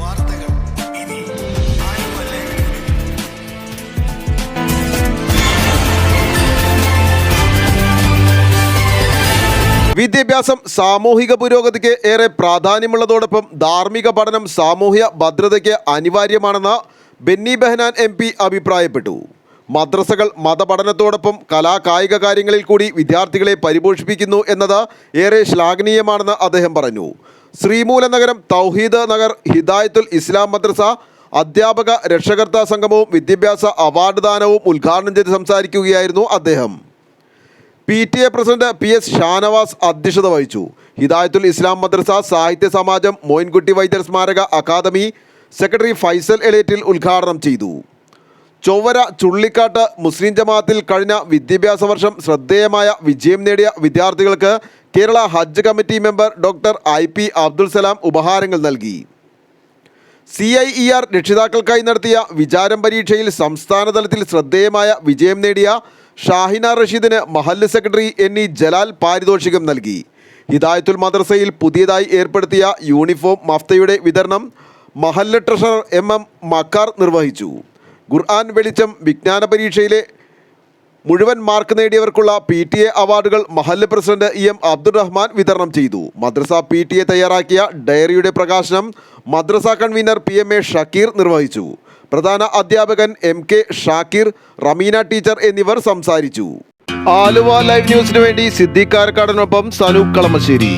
വാർത്തകൾ ഇനി വിദ്യാഭ്യാസം സാമൂഹിക പുരോഗതിക്ക് ഏറെ പ്രാധാന്യമുള്ളതോടൊപ്പം ധാർമ്മിക പഠനം സാമൂഹ്യ ഭദ്രതയ്ക്ക് അനിവാര്യമാണെന്ന് ബെന്നി ബെഹനാൻ എം പി അഭിപ്രായപ്പെട്ടു. മദ്രസകൾ മതപഠനത്തോടൊപ്പം കലാകായിക കാര്യങ്ങളിൽ കൂടി വിദ്യാർത്ഥികളെ പരിപോഷിപ്പിക്കുന്നു എന്നത് ഏറെ ശ്ലാഘനീയമാണെന്ന് അദ്ദേഹം പറഞ്ഞു. ശ്രീമൂല നഗരം തൗഹീദ് നഗർ ഹിദായത്തുൽ ഇസ്ലാം മദ്രസ അധ്യാപക രക്ഷകർത്താ സംഗമവും വിദ്യാഭ്യാസ അവാർഡ് ദാനവും ഉദ്ഘാടനം ചെയ്ത് സംസാരിക്കുകയായിരുന്നു അദ്ദേഹം. P T A president P S Shanavas അധ്യക്ഷത വഹിച്ചു. ഹിദായത്തുൽ ഇസ്ലാം മദ്രസ സാഹിത്യ സമാജം മോയിൻകുട്ടി വൈദ്യർ സ്മാരക അക്കാദമി സെക്രട്ടറി ഫൈസൽ എലേറ്റിൽ ഉദ്ഘാടനം ചെയ്തു. ചൊവ്വര ചുള്ളിക്കാട്ട് മുസ്ലിം ജമാഅത്തിൽ കഴിഞ്ഞ വിദ്യാഭ്യാസ വർഷം ശ്രദ്ധേയമായ വിജയം നേടിയ വിദ്യാർത്ഥികൾക്ക് Kerala Hajj committee member doctor I P Abdul Salam ഉപഹാരങ്ങൾ നൽകി. സി ഐ ഇ ആർ രക്ഷിതാക്കൾക്കായി നടത്തിയ വിചാരം പരീക്ഷയിൽ സംസ്ഥാന തലത്തിൽ ശ്രദ്ധേയമായ വിജയം നേടിയ ഷാഹിന റഷീദിന് മഹല്ല് സെക്രട്ടറി എൻ ഇ ജലാൽ പാരിതോഷികം നൽകി. ഹിദായത്തുൽ മദ്രസയിൽ പുതിയതായി ഏർപ്പെടുത്തിയ യൂണിഫോം മഫ്തയുടെ വിതരണം മഹല്ല് ട്രഷറർ എം എം മക്കാർ നിർവഹിച്ചു. ഖുർആൻ വെളിച്ചം വിജ്ഞാന പരീക്ഷയിലെ മുഴുവൻ മാർക്ക് നേടിയവർക്കുള്ള പി ടി എ അവാർഡുകൾ മഹല്ല് president E M Abdul Rahman വിതരണം ചെയ്തു. മദ്രസ പി ടി എ തയ്യാറാക്കിയ ഡയറിയുടെ പ്രകാശനം മദ്രസ convener P M A Shakeer നിർവഹിച്ചു. പ്രധാന അധ്യാപകൻ M K Shakir Ramina teacher എന്നിവർ സംസാരിച്ചു. ആലുവ ലൈവ് ന്യൂസിനു വേണ്ടി സിദ്ദീഖ് കാരക്കാടനൊപ്പം സനൂപ് കളമശ്ശേരി.